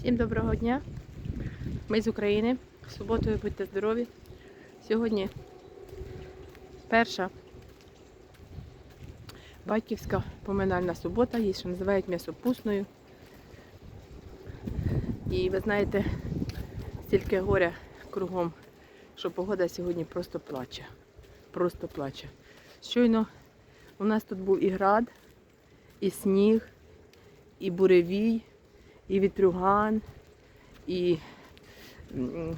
Всім доброго дня. Ми з України. Суботою будьте здорові. Сьогодні перша батьківська поминальна субота, її ще називають м'ясопусною. І ви знаєте, стільки горя кругом, що погода сьогодні просто плаче. Просто плаче. Щойно у нас тут був і град, і сніг, і буревій, і вітрюган, і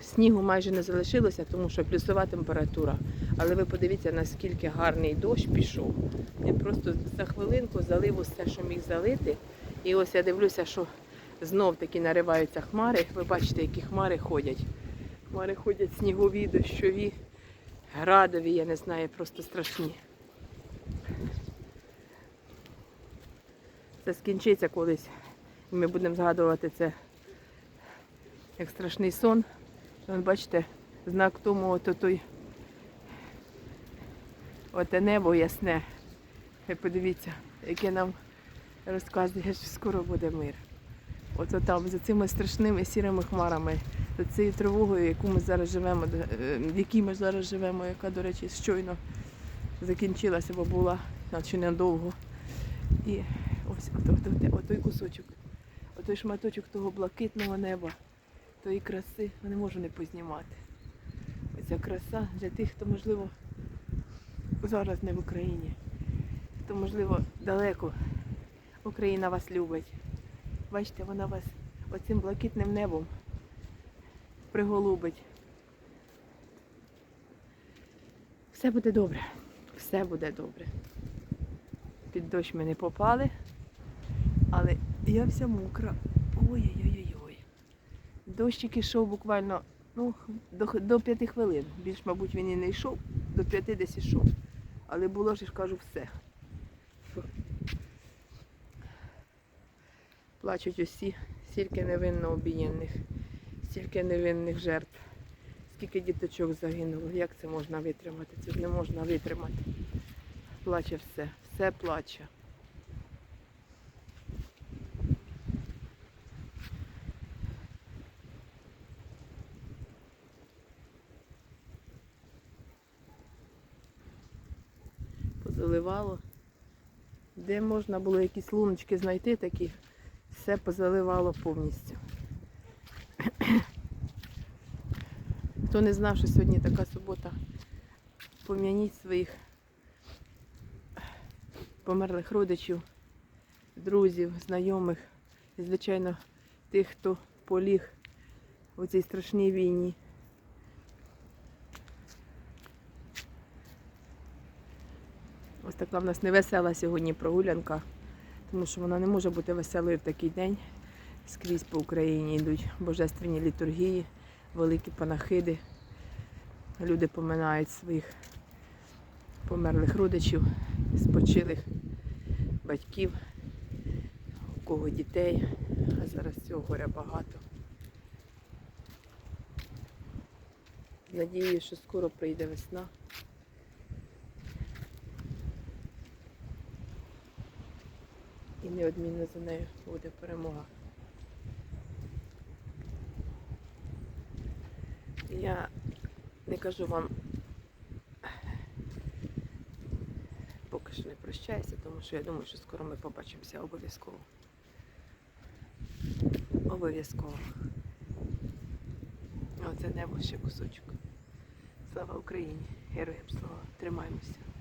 снігу майже не залишилося, тому що плюсова температура. Але ви подивіться, наскільки гарний дощ пішов. Він просто за хвилинку залив усе, що міг залити. І ось я дивлюся, що знов таки нариваються хмари. Ви бачите, які хмари ходять. Хмари ходять снігові, дощові, градові, я не знаю, просто страшні. Це скінчиться колись. Ми будемо згадувати це як страшний сон. Бачите, знак тому от той оте небо ясне. Подивіться, яке нам розказує, що скоро буде мир. Ото там, за цими страшними сірими хмарами, за цією тривогою, яку ми зараз живемо, е, в якій ми зараз живемо, яка, до речі, щойно закінчилася, бо була наче недовго. І ось ото, ото, отой кусочок, отой шматочок того блакитного неба, тої краси, я не можу не познімати. Оця краса для тих, хто, можливо, зараз не в Україні, хто, можливо, далеко. Україна вас любить. Бачите, вона вас оцим блакитним небом приголубить. Все буде добре. Все буде добре. Під дощ ми не попали, але я вся мокра. Ой-ой-ой-ой. Дощик ішов буквально ну, до, до п'яти хвилин. Більш, мабуть, він і не йшов, до п'яти десь ішов. Але було ж, я ж кажу, все. Плачуть усі, стільки невинно обієнних, стільки невинних жертв, скільки діточок загинуло. Як це можна витримати? Це ж не можна витримати. Плаче все, все плаче. Позаливало. Де можна було якісь луночки знайти такі, все позаливало повністю. Хто не знав, що сьогодні така субота, пом'яніть своїх померлих родичів, друзів, знайомих і, звичайно, тих, хто поліг у цій страшній війні. Ось така в нас невесела сьогодні прогулянка, тому що вона не може бути веселою в такий день. Скрізь по Україні йдуть божественні літургії, великі панахиди. Люди поминають своїх померлих родичів, спочилих батьків, у кого дітей, а зараз цього горя багато. Надію, що скоро прийде весна. Неодмінно за нею буде перемога. Я не кажу вам поки що не прощаюся, тому що я думаю, що скоро ми побачимося обов'язково. Обов'язково. Оце небо ще кусочок. Слава Україні! Героям слава! Тримаємося!